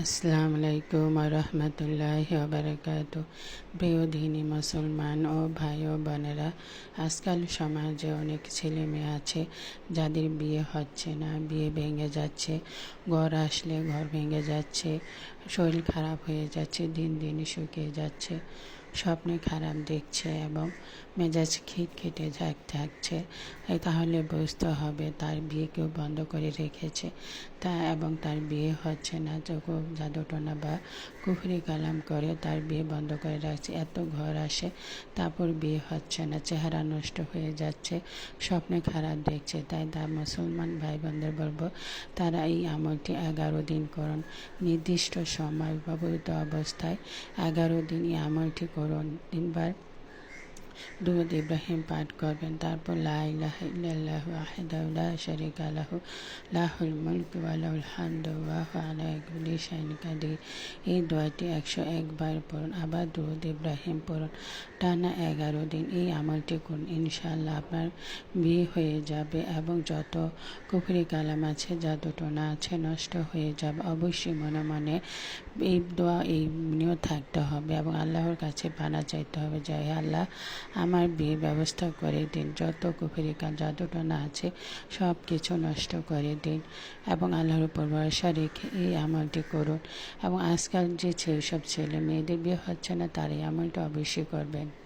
আসসালামু আলাইকুম রহমতুল্লাহ বারকাত প্রিয় মুসলমান ও ভাই ও বোনেরা, আজকাল সমাজে অনেক ছেলে মেয়ে আছে, যাদের বিয়ে হচ্ছে না, বিয়ে ভেঙে যাচ্ছে, ঘর আসলে ঘর ভেঙে যাচ্ছে, শরীর খারাপ হয়ে যাচ্ছে, দিন দিন শুকিয়ে যাচ্ছে। স্বপ্নে খারাপ দেখছে এবং মেজাজ খিটখিটে ঝাঁক থাকছে তাহলে বুঝতে হবে তার বিয়ে কেউ বন্ধ করে রেখেছে। তা এবং তার বিয়ে হচ্ছে না। তো জাদুটনা বা কুফরি কালাম করে তার বিয়ে বন্ধ করে রাখছে। এত ঘর আসে, তারপর বিয়ে হচ্ছে না। চেহারা নষ্ট হয়ে যাচ্ছে, স্বপ্নে খারাপ দেখছে। তাই তার মুসলমান ভাই বোনদের বলব, তারা এই আমলটি এগারো দিন করুন। নির্দিষ্ট সময় ব্যবহৃত অবস্থায় এগারো দিন এই আমলটি করুন তিনবার দুরুদ ইব্রাহিম পাঠ করবেন তারপর শারীকা লাহু শাইইন কাদির এই দোয়াটি একশো একবার পড়ুন, আবার দুরুদ ইব্রাহিম পড়ুন। টানা এগারো দিন এই আমলটি করুন, ইনশাআল্লাহ আপনার বিয়ে হয়ে যাবে এবং যত কুফরি কালাম আছে জাদুটোনা আছে, নষ্ট হয়ে যাবে। অবশ্যই মনে মনে এই দোয়া, এই নিয়েও থাকতে হবে এবং আল্লাহর কাছে পানা চাইতে হবে যে আল্লাহ আমার বিয়ে ব্যবস্থা করে দিন। যত কুফরি কাজ জাদুটনা আছে সব কিছু নষ্ট করে দিন। এবং আল্লাহর উপর ভরসা রেখে এই আমলটি করুন। এবং আজকাল যে সব ছেলে মেয়েদের বিয়ে হচ্ছে না, তারাই আমলটা অবশ্যই করবেন।